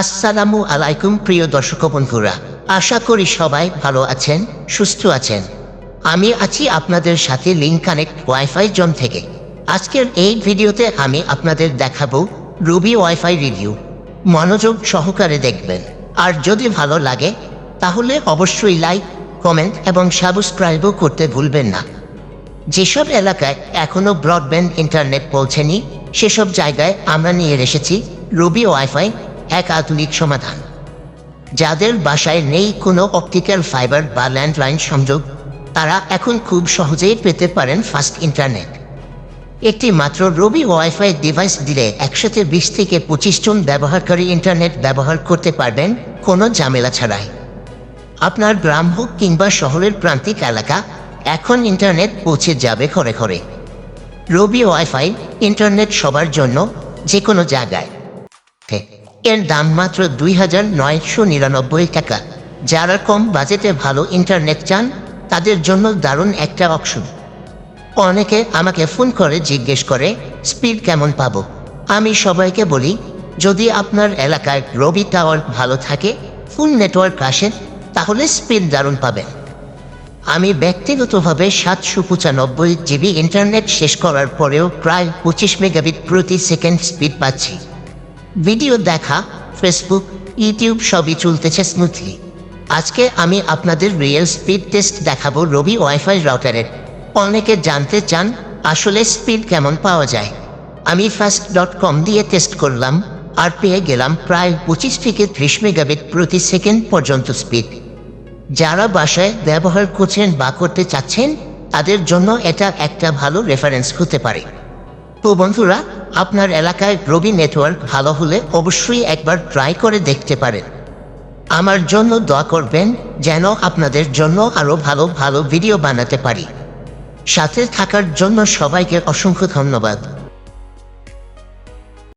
আসসালামু আলাইকুম, প্রিয় দর্শক বন্ধুরা। আশা করি সবাই ভালো আছেন, সুস্থ আছেন। আমি আছি আপনাদের সাথে লিঙ্ক কানেক্ট ওয়াইফাই জোন থেকে। আজকের এই ভিডিওতে আমি আপনাদের দেখাবো রুবি ওয়াইফাই রিভিউ মনোযোগ সহকারে দেখবেন। আর যদি ভালো লাগে, তাহলে অবশ্যই লাইক কমেন্ট এবং সাবস্ক্রাইবও করতে ভুলবেন না। যেসব এলাকায় এখনও ব্রডব্যান্ড ইন্টারনেট পৌঁছেনি, সেসব জায়গায় আমরা নিয়ে এসেছি রুবি ওয়াইফাই এক আধুনিক সমাধান। যাদের বাসায় নেই কোনো অপটিক্যাল ফাইবার বা ল্যান্ডলাইন সংযোগ, তারা এখন খুব সহজেই পেতে পারেন ফাস্ট ইন্টারনেট। একটি মাত্র রবি ওয়াইফাই ডিভাইস দিলে একসাথে বিশ থেকে পঁচিশ জন ব্যবহারকারী ইন্টারনেট ব্যবহার করতে পারবেন, কোনো ঝামেলা ছাড়াই। আপনার গ্রাম হোক কিংবা শহরের প্রান্তিক এলাকা, এখন ইন্টারনেট পৌঁছে যাবে ঘরে ঘরে। রবি ওয়াইফাই ইন্টারনেট সবার জন্য যে কোনো জায়গায়। এর দাম মাত্র দুই হাজার নয়শো নিরানব্বই টাকা। যারা কম বাজেটে ভালো ইন্টারনেট চান, তাদের জন্য দারুণ একটা অপশন। অনেকে আমাকে ফোন করে জিজ্ঞেস করে, স্পিড কেমন পাবো? আমি সবাইকে বলি, যদি আপনার এলাকায় রবি টাওয়ার ভালো থাকে, ফুল নেটওয়ার্ক আসে, তাহলে স্পিড দারুণ পাবেন। আমি ব্যক্তিগতভাবে সাতশো পঁচানব্বই জিবি ইন্টারনেট শেষ করার পরেও প্রায় পঁচিশ মেগাবিট প্রতি সেকেন্ড স্পিড পাচ্ছি। ভিডিও দেখা ফেসবুক ইউটিউব সবই চলতেছে স্মুথলি আজকে আমি আপনাদের রিয়েল স্পিড টেস্ট দেখাবো রবি ওয়াইফাই রাউটারের অনেকে জানতে চান, আসলে স্পিড কেমন পাওয়া যায়? আমি ফাস্ট ডট কম দিয়ে টেস্ট করলাম, আর পেয়ে গেলাম প্রায় পঁচিশ থেকে ত্রিশ মেগাবিট প্রতি সেকেন্ড পর্যন্ত স্পিড যারা বাসায় ব্যবহার করছেন বা করতে চাচ্ছেন, তাদের জন্য এটা একটা ভালো রেফারেন্স হতে পারে। তো বন্ধুরা আপনার এলাকায় রবি নেটওয়ার্ক ভালো হলে অবশ্যই একবার ট্রাই করে দেখতে পারেন। আমার জন্য দোয়া করবেন যেন আপনাদের জন্য আরও ভালো ভালো ভিডিও বানাতে পারি। সাথে থাকার জন্য সবাইকে অসংখ্য ধন্যবাদ।